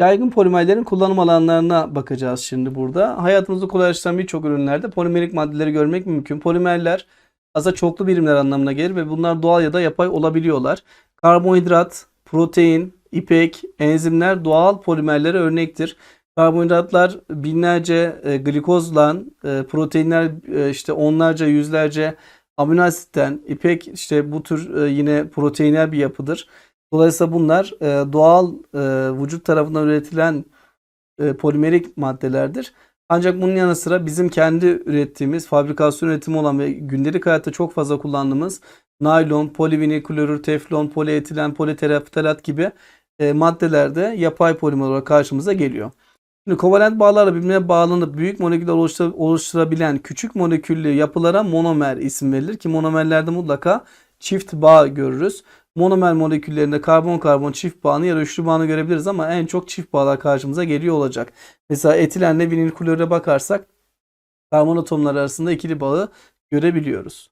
Yaygın polimerlerin kullanım alanlarına bakacağız şimdi burada. Hayatımızı kolaylaştıran birçok ürünlerde polimerik maddeleri görmek mümkün. Polimerler aslında çoklu birimler anlamına gelir ve bunlar doğal ya da yapay olabiliyorlar. Karbonhidrat, protein, ipek, enzimler doğal polimerlere örnektir. Karbonhidratlar binlerce e, glikozla, e, proteinler e, işte onlarca, yüzlerce amino asitten, ipek işte bu tür e, yine proteinler bir yapıdır. Dolayısıyla bunlar e, doğal e, vücut tarafından üretilen e, polimerik maddelerdir. Ancak bunun yanı sıra bizim kendi ürettiğimiz, fabrikasyon üretimi olan ve gündelik hayatta çok fazla kullandığımız naylon, polivinil klorür, teflon, polietilen, politeraptalat gibi e, maddeler de yapay polimer olarak karşımıza geliyor. Şimdi kovalent bağlarla birbirine bağlanıp büyük moleküller oluştur- oluşturabilen küçük moleküllü yapılara monomer isim verilir ki monomerlerde mutlaka çift bağ görürüz. Monomer moleküllerinde karbon karbon çift bağını ya da üçlü bağını görebiliriz ama en çok çift bağlar karşımıza geliyor olacak. Mesela etilenle vinil klorüre bakarsak karbon atomları arasında ikili bağı görebiliyoruz.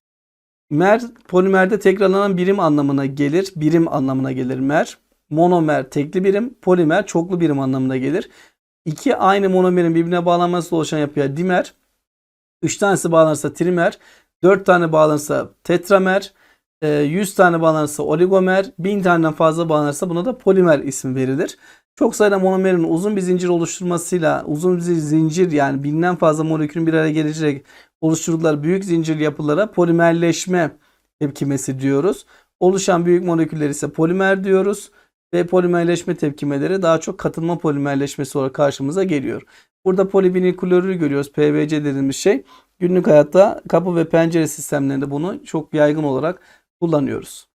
Mer polimerde tekrarlanan birim anlamına gelir. Birim anlamına gelir mer. Monomer tekli birim, polimer çoklu birim anlamına gelir. İki aynı monomerin birbirine bağlanması oluşan yapıya dimer. Üç tanesi bağlanırsa trimer. Dört tane bağlanırsa tetramer. E, 100 tane bağlanırsa oligomer. 1000 taneden fazla bağlanırsa buna da polimer ismi verilir. Çok sayıda monomerin uzun bir zincir oluşturmasıyla uzun bir zincir yani binden fazla molekülün bir araya gelecek oluşturdukları büyük zincir yapılara polimerleşme tepkimesi diyoruz. Oluşan büyük moleküller ise polimer diyoruz ve polimerleşme tepkimeleri daha çok katılma polimerleşmesi olarak karşımıza geliyor. Burada polivinil klorürü görüyoruz. PVC dediğimiz şey. Günlük hayatta kapı ve pencere sistemlerinde bunu çok yaygın olarak kullanıyoruz.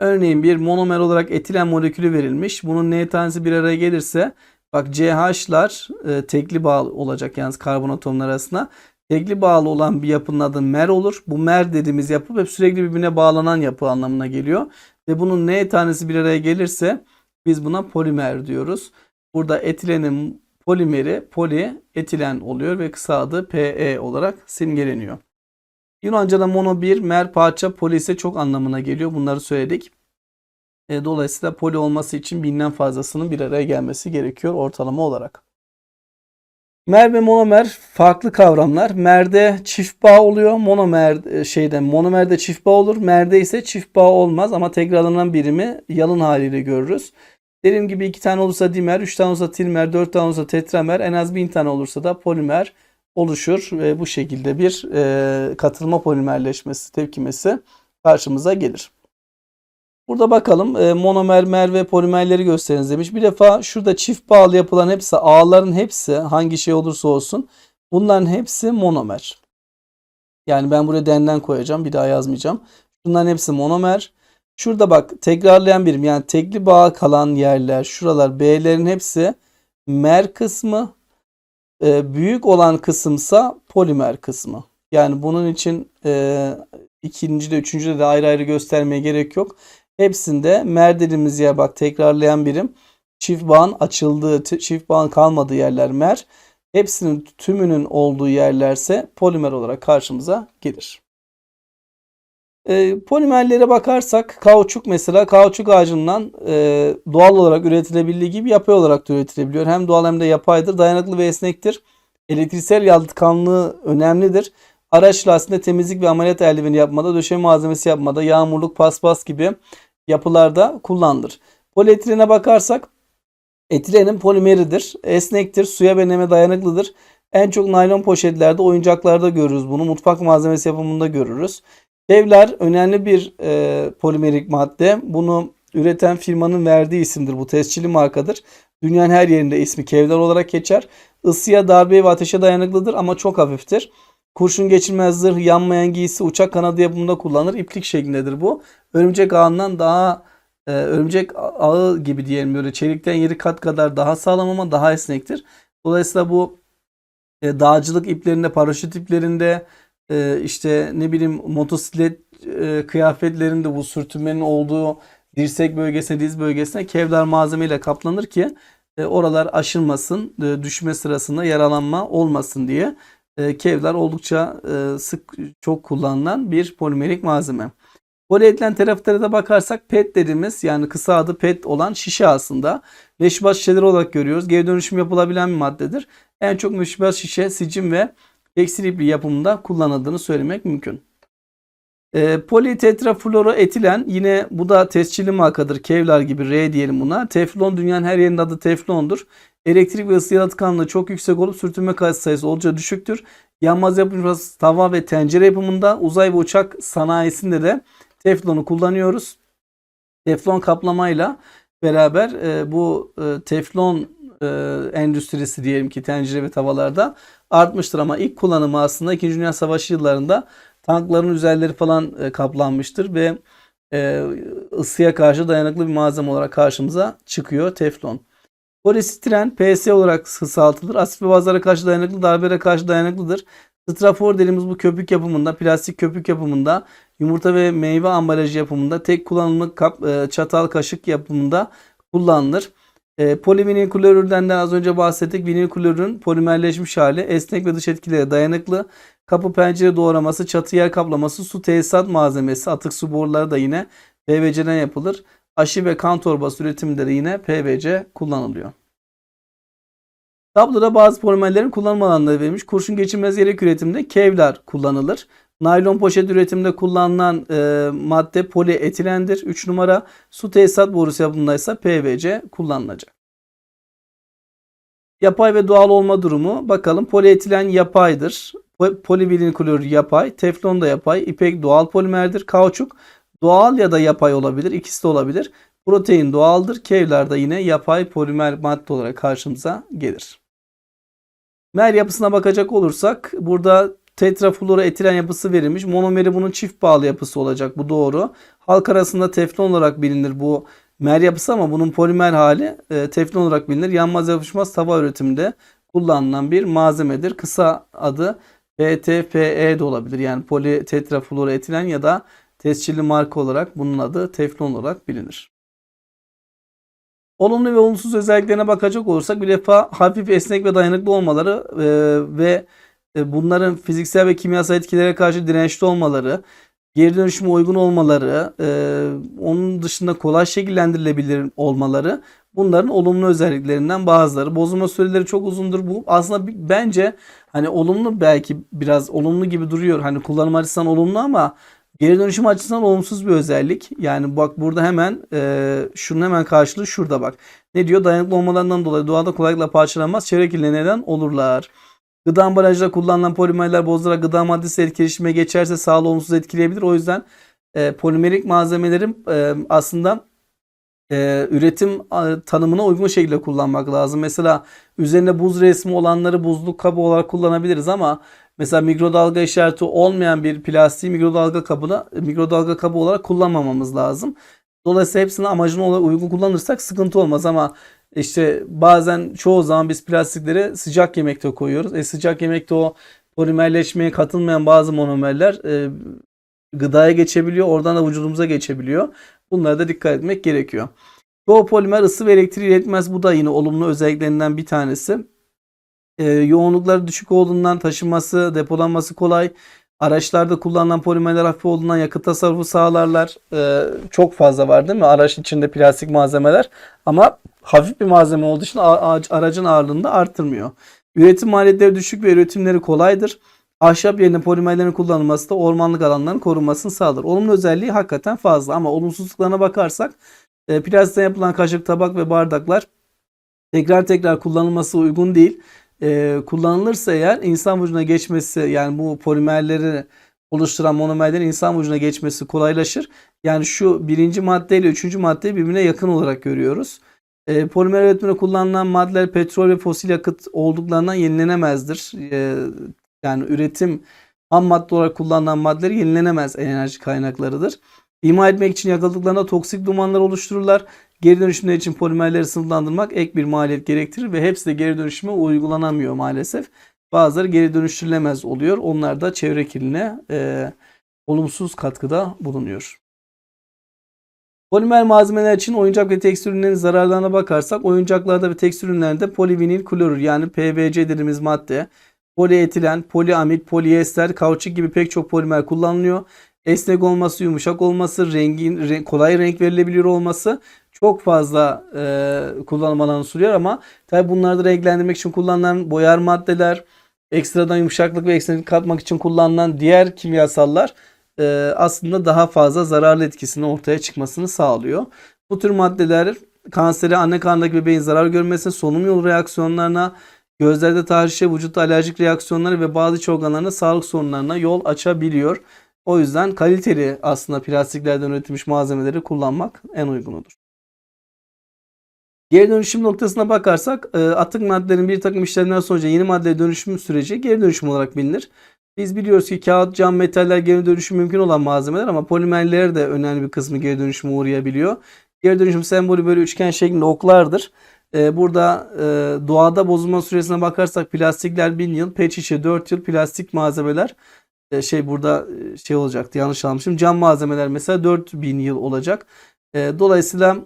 Örneğin bir monomer olarak etilen molekülü verilmiş. Bunun N tanesi bir araya gelirse bak CH'lar e, tekli bağlı olacak yalnız karbon atomları arasında. Tekli bağlı olan bir yapının adı mer olur. Bu mer dediğimiz yapı hep sürekli birbirine bağlanan yapı anlamına geliyor. Ve bunun N tanesi bir araya gelirse biz buna polimer diyoruz. Burada etilenin polimeri polietilen oluyor ve kısa adı PE olarak simgeleniyor. Yunanca'da mono bir, mer parça, poli ise çok anlamına geliyor. Bunları söyledik. E, dolayısıyla poli olması için binden fazlasının bir araya gelmesi gerekiyor ortalama olarak. Mer ve monomer farklı kavramlar. Mer'de çift bağ oluyor. Monomer e, şeyde monomerde çift bağ olur. Mer'de ise çift bağ olmaz ama tekrarlanan birimi yalın haliyle görürüz. Dediğim gibi iki tane olursa dimer, üç tane olursa trimer, dört tane olursa tetramer, en az bin tane olursa da polimer oluşur ve bu şekilde bir e, katılma polimerleşmesi tepkimesi karşımıza gelir. Burada bakalım e, monomer, mer ve polimerleri gösteriniz demiş. Bir defa şurada çift bağlı yapılan hepsi ağların hepsi hangi şey olursa olsun bunların hepsi monomer. Yani ben buraya denden koyacağım bir daha yazmayacağım. Bunların hepsi monomer. Şurada bak tekrarlayan birim yani tekli bağ kalan yerler şuralar B'lerin hepsi mer kısmı e, büyük olan kısımsa polimer kısmı. Yani bunun için e, ikinci de üçüncü de ayrı ayrı göstermeye gerek yok. Hepsinde mer dediğimiz yer bak tekrarlayan birim. Çift bağın açıldığı, çift bağın kalmadığı yerler mer. Hepsinin tümünün olduğu yerlerse polimer olarak karşımıza gelir. E, polimerlere bakarsak kauçuk mesela kauçuk ağacından e, doğal olarak üretilebildiği gibi yapay olarak da üretilebiliyor. Hem doğal hem de yapaydır. Dayanıklı ve esnektir. Elektriksel yalıtkanlığı önemlidir. Araç lastiğinde temizlik ve ameliyat eldiveni yapmada, döşeme malzemesi yapmada, yağmurluk, paspas gibi yapılarda kullanılır. Polietilene bakarsak etilenin polimeridir. Esnektir, suya ve neme dayanıklıdır. En çok naylon poşetlerde, oyuncaklarda görürüz bunu. Mutfak malzemesi yapımında görürüz. Kevlar önemli bir e, polimerik madde. Bunu üreten firmanın verdiği isimdir. Bu tescilli markadır. Dünyanın her yerinde ismi Kevlar olarak geçer. Isıya, darbeye ve ateşe dayanıklıdır ama çok hafiftir. Kurşun geçirmez zırh, yanmayan giysi, uçak kanadı yapımında kullanılır. İplik şeklindedir bu. Örümcek ağından daha e, örümcek ağı gibi diyelim böyle çelikten yeri kat kadar daha sağlam ama daha esnektir. Dolayısıyla bu e, dağcılık iplerinde, paraşüt iplerinde, e, işte ne bileyim motosiklet e, kıyafetlerinde bu sürtünmenin olduğu dirsek bölgesine, diz bölgesine kevlar malzemeyle kaplanır ki e, oralar aşınmasın, e, düşme sırasında yaralanma olmasın diye. E, kevlar oldukça e, sık çok kullanılan bir polimerik malzeme. Polietilen terapilere de bakarsak PET dediğimiz yani kısa adı PET olan şişe aslında. Meşrubat şişeleri olarak görüyoruz. Geri dönüşüm yapılabilen bir maddedir. En çok meşrubat şişe, sicim ve tekstil ipliği yapımında kullanıldığını söylemek mümkün. E, politetrafluoroetilen yine bu da tescilli markadır. Kevlar gibi R diyelim buna. Teflon dünyanın her yerinde adı teflondur. Elektrik ve ısı yalıtkanlığı çok yüksek olup sürtünme katsayısı sayısı oldukça düşüktür. Yanmaz yapılmış tava ve tencere yapımında uzay ve uçak sanayisinde de teflonu kullanıyoruz. Teflon kaplamayla beraber e, bu e, teflon e, endüstrisi diyelim ki tencere ve tavalarda artmıştır ama ilk kullanımı aslında 2. Dünya Savaşı yıllarında tankların üzerleri falan e, kaplanmıştır ve e, ısıya karşı dayanıklı bir malzeme olarak karşımıza çıkıyor teflon. Polistiren PS olarak kısaltılır. Asit ve bazlara karşı dayanıklı, darbelere karşı dayanıklıdır. Strafor dediğimiz bu köpük yapımında, plastik köpük yapımında, yumurta ve meyve ambalajı yapımında, tek kullanımlık kap, e, çatal kaşık yapımında kullanılır. E, polivinil klorürden de az önce bahsettik. Vinil klorürün polimerleşmiş hali esnek ve dış etkilere dayanıklı. Kapı pencere doğraması, çatı yer kaplaması, su tesisat malzemesi, atık su boruları da yine PVC'den yapılır. Aşı ve kan torbası üretiminde de yine PVC kullanılıyor. Tabloda bazı polimerlerin kullanım alanları verilmiş. Kurşun geçirmez yelek üretiminde kevlar kullanılır. Naylon poşet üretiminde kullanılan e, madde polietilendir. 3 numara su tesisat borusu yapımında ise PVC kullanılacak. Yapay ve doğal olma durumu bakalım polietilen yapaydır. Polivinil klorür yapay, teflon da yapay, ipek doğal polimerdir. Kauçuk doğal ya da yapay olabilir. İkisi de olabilir. Protein doğaldır. Kevlar da yine yapay polimer madde olarak karşımıza gelir. Mer yapısına bakacak olursak burada tetrafluoroetilen yapısı verilmiş. Monomeri bunun çift bağlı yapısı olacak. Bu doğru. Halk arasında teflon olarak bilinir bu mer yapısı ama bunun polimer hali e, teflon olarak bilinir. Yanmaz yapışmaz tava üretiminde kullanılan bir malzemedir. Kısa adı PTFE de olabilir. Yani politetrafluoroetilen ya da tescilli marka olarak bunun adı teflon olarak bilinir. Olumlu ve olumsuz özelliklerine bakacak olursak bir defa hafif esnek ve dayanıklı olmaları e, ve bunların fiziksel ve kimyasal etkilere karşı dirençli olmaları, geri dönüşüme uygun olmaları, e, onun dışında kolay şekillendirilebilir olmaları bunların olumlu özelliklerinden bazıları. Bozulma süreleri çok uzundur. Bu aslında bence hani olumlu belki biraz olumlu gibi duruyor. Hani kullanım açısından olumlu ama Geri dönüşüm açısından olumsuz bir özellik. Yani bak burada hemen e, şunun hemen karşılığı şurada bak. Ne diyor? Dayanıklı olmalarından dolayı doğada kolaylıkla parçalanmaz. Çevre kirliliğine neden olurlar. Gıda ambalajda kullanılan polimerler bozularak gıda maddesi etkileşime geçerse sağlığı olumsuz etkileyebilir. O yüzden e, polimerik malzemelerin e, aslında e, üretim tanımına uygun şekilde kullanmak lazım. Mesela üzerine buz resmi olanları buzluk kabı olarak kullanabiliriz ama Mesela mikrodalga işareti olmayan bir plastiği mikrodalga kabına mikrodalga kabı olarak kullanmamamız lazım. Dolayısıyla hepsini amacına uygun kullanırsak sıkıntı olmaz ama işte bazen çoğu zaman biz plastikleri sıcak yemekte koyuyoruz. E sıcak yemekte o polimerleşmeye katılmayan bazı monomerler e, gıdaya geçebiliyor. Oradan da vücudumuza geçebiliyor. Bunlara da dikkat etmek gerekiyor. Çoğu polimer ısı ve elektriği iletmez. Bu da yine olumlu özelliklerinden bir tanesi e, yoğunlukları düşük olduğundan taşınması, depolanması kolay. Araçlarda kullanılan polimerler hafif olduğundan yakıt tasarrufu sağlarlar. E, çok fazla var değil mi? Araç içinde plastik malzemeler. Ama hafif bir malzeme olduğu için aracın ağırlığını da arttırmıyor. Üretim maliyetleri düşük ve üretimleri kolaydır. Ahşap yerine polimerlerin kullanılması da ormanlık alanların korunmasını sağlar. Olumlu özelliği hakikaten fazla ama olumsuzluklarına bakarsak e, plastikten yapılan kaşık, tabak ve bardaklar tekrar tekrar kullanılması uygun değil e, kullanılırsa eğer insan vücuduna geçmesi yani bu polimerleri oluşturan monomerlerin insan vücuduna geçmesi kolaylaşır. Yani şu birinci madde ile üçüncü maddeyi birbirine yakın olarak görüyoruz. E, polimer üretiminde kullanılan maddeler petrol ve fosil yakıt olduklarından yenilenemezdir. E, yani üretim ham madde olarak kullanılan maddeler yenilenemez enerji kaynaklarıdır. İma etmek için yakıldıklarında toksik dumanlar oluştururlar. Geri dönüşümler için polimerleri sınıflandırmak ek bir maliyet gerektirir ve hepsi de geri dönüşüme uygulanamıyor maalesef. Bazıları geri dönüştürülemez oluyor. Onlar da çevre kirliliğine e, olumsuz katkıda bulunuyor. Polimer malzemeler için oyuncak ve tekstür ürünlerinin zararlarına bakarsak oyuncaklarda ve tekstür ürünlerinde polivinil klorür yani PVC dediğimiz madde, polietilen, poliamit, polyester, kauçuk gibi pek çok polimer kullanılıyor. esnek olması, yumuşak olması, rengin re- kolay renk verilebiliyor olması çok fazla e, kullanım alanı sunuyor ama tabi bunları da renklendirmek için kullanılan boyar maddeler, ekstradan yumuşaklık ve esneklik katmak için kullanılan diğer kimyasallar e, aslında daha fazla zararlı etkisini ortaya çıkmasını sağlıyor. Bu tür maddeler kanseri, anne karnındaki bebeğin zarar görmesine, solunum yolu reaksiyonlarına, gözlerde tahrişe, vücutta alerjik reaksiyonları ve bazı iç sağlık sorunlarına yol açabiliyor. O yüzden kaliteli aslında plastiklerden üretilmiş malzemeleri kullanmak en uygunudur. Geri dönüşüm noktasına bakarsak e, atık maddelerin bir takım işlemler sonucu yeni maddeye dönüşüm süreci geri dönüşüm olarak bilinir. Biz biliyoruz ki kağıt, cam, metaller geri dönüşüm mümkün olan malzemeler ama polimerler de önemli bir kısmı geri dönüşüme uğrayabiliyor. Geri dönüşüm sembolü böyle üçgen şeklinde oklardır. E, burada e, doğada bozulma süresine bakarsak plastikler 1000 yıl, pet şişe 4 yıl, plastik malzemeler e, şey burada e, şey olacaktı yanlış almışım. Cam malzemeler mesela 4000 yıl olacak. E, dolayısıyla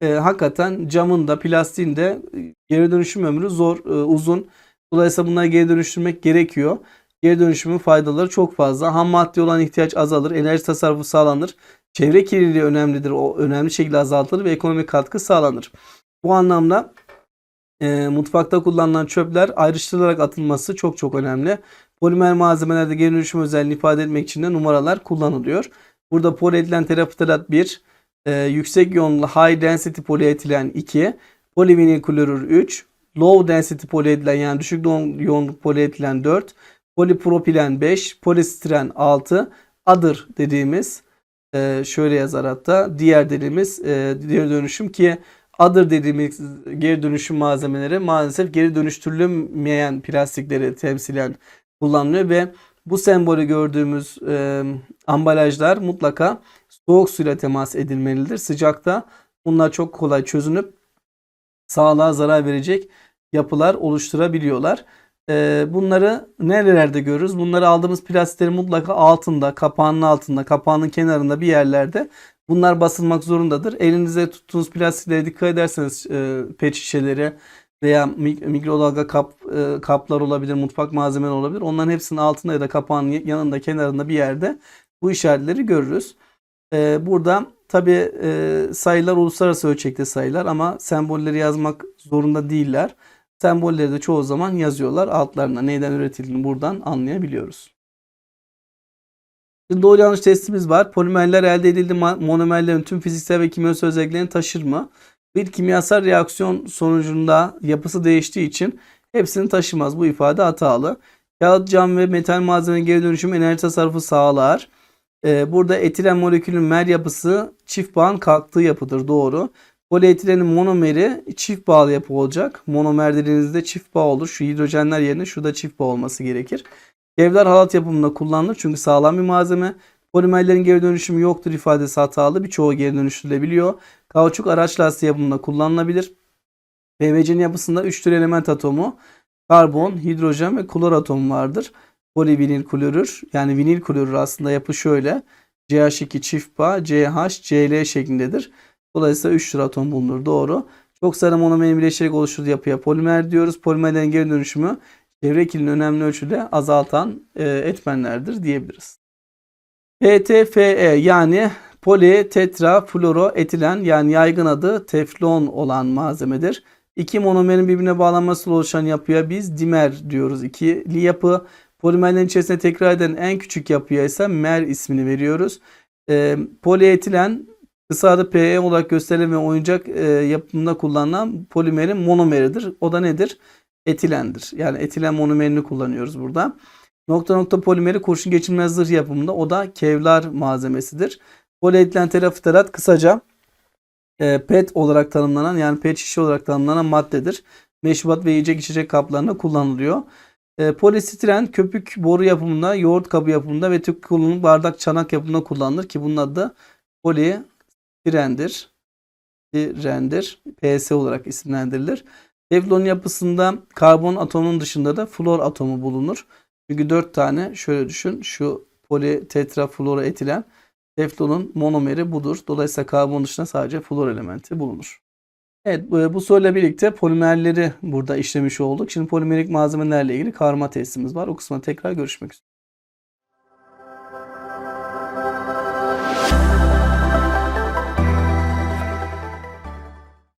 e, hakikaten camın da plastiğin de geri dönüşüm ömrü zor, uzun. Dolayısıyla bunları geri dönüştürmek gerekiyor. Geri dönüşümün faydaları çok fazla. Ham madde olan ihtiyaç azalır, enerji tasarrufu sağlanır. Çevre kirliliği önemlidir. O önemli şekilde azaltılır ve ekonomik katkı sağlanır. Bu anlamda e, mutfakta kullanılan çöpler ayrıştırılarak atılması çok çok önemli. Polimer malzemelerde geri dönüşüm özelliğini ifade etmek için de numaralar kullanılıyor. Burada polietilen terapitalat 1, e, yüksek yoğunlu high density polietilen 2, polivinil klorür 3, low density polietilen yani düşük yoğunluk polietilen 4, polipropilen 5, polistiren 6, other dediğimiz e, şöyle yazar hatta diğer dediğimiz e, geri dönüşüm ki other dediğimiz geri dönüşüm malzemeleri maalesef geri dönüştürülemeyen plastikleri temsilen kullanılıyor ve bu sembolü gördüğümüz e, ambalajlar mutlaka soğuk suyla temas edilmelidir. Sıcakta bunlar çok kolay çözünüp sağlığa zarar verecek yapılar oluşturabiliyorlar. E, bunları nerelerde görürüz? Bunları aldığımız plastiklerin mutlaka altında, kapağının altında, kapağının kenarında bir yerlerde bunlar basılmak zorundadır. Elinize tuttuğunuz plastiklere dikkat ederseniz e, pet şişeleri veya mik- mikrodalga kap e, kaplar olabilir, mutfak malzemeleri olabilir. Onların hepsinin altında ya da kapağının yanında, kenarında bir yerde bu işaretleri görürüz. E, burada tabi sayılar uluslararası ölçekte sayılar ama sembolleri yazmak zorunda değiller. Sembolleri de çoğu zaman yazıyorlar altlarına. Neyden üretildiğini buradan anlayabiliyoruz. Şimdi doğru yanlış testimiz var. Polimerler elde edildi monomerlerin tüm fiziksel ve kimyasal özelliklerini taşır mı? Bir kimyasal reaksiyon sonucunda yapısı değiştiği için hepsini taşımaz. Bu ifade hatalı. Kağıt, cam ve metal malzeme geri dönüşüm enerji tasarrufu sağlar. Ee, burada etilen molekülün mer yapısı çift bağın kalktığı yapıdır. Doğru. Polietilenin monomeri çift bağlı yapı olacak. Monomer dediğinizde çift bağ olur. Şu hidrojenler yerine şurada çift bağ olması gerekir. Kevlar halat yapımında kullanılır çünkü sağlam bir malzeme. Polimerlerin geri dönüşümü yoktur ifadesi hatalı. Birçoğu geri dönüştürülebiliyor. Kauçuk araç lastiği yapımında kullanılabilir. PVC'nin yapısında 3 tür element atomu, karbon, hidrojen ve klor atomu vardır. Polivinil klorür yani vinil klorür aslında yapı şöyle. CH2 çift bağ, CH, Cl şeklindedir. Dolayısıyla 3 tür atom bulunur. Doğru. Çok sayıda monomerin birleşerek oluşturduğu yapıya polimer diyoruz. Polimerlerin geri dönüşümü çevre kirliliğini önemli ölçüde azaltan e, etmenlerdir diyebiliriz. PTFE yani politetrafluoroetilen yani yaygın adı teflon olan malzemedir. İki monomerin birbirine bağlanması oluşan yapıya biz dimer diyoruz. İkili yapı polimerlerin içerisinde tekrar eden en küçük yapıya ise mer ismini veriyoruz. E, polietilen kısa adı PE olarak gösterilen ve oyuncak e, yapımında kullanılan polimerin monomeridir. O da nedir? Etilendir. Yani etilen monomerini kullanıyoruz burada. Nokta nokta polimeri kurşun geçirmez zırh yapımında o da kevlar malzemesidir. Polietilen terafitalat kısaca e, PET olarak tanımlanan yani PET şişe olarak tanımlanan maddedir. Meşrubat ve yiyecek içecek kaplarında kullanılıyor. E, polistiren köpük boru yapımında, yoğurt kabı yapımında ve tüp kullanımı bardak çanak yapımında kullanılır ki bunun adı polistirendir. Stirendir. PS olarak isimlendirilir. Teflon yapısında karbon atomunun dışında da flor atomu bulunur. Çünkü 4 tane şöyle düşün. Şu politetrafluoroetilen teflonun monomeri budur. Dolayısıyla karbon dışında sadece flor elementi bulunur. Evet bu soruyla birlikte polimerleri burada işlemiş olduk. Şimdi polimerik malzemelerle ilgili karma testimiz var. O kısma tekrar görüşmek üzere.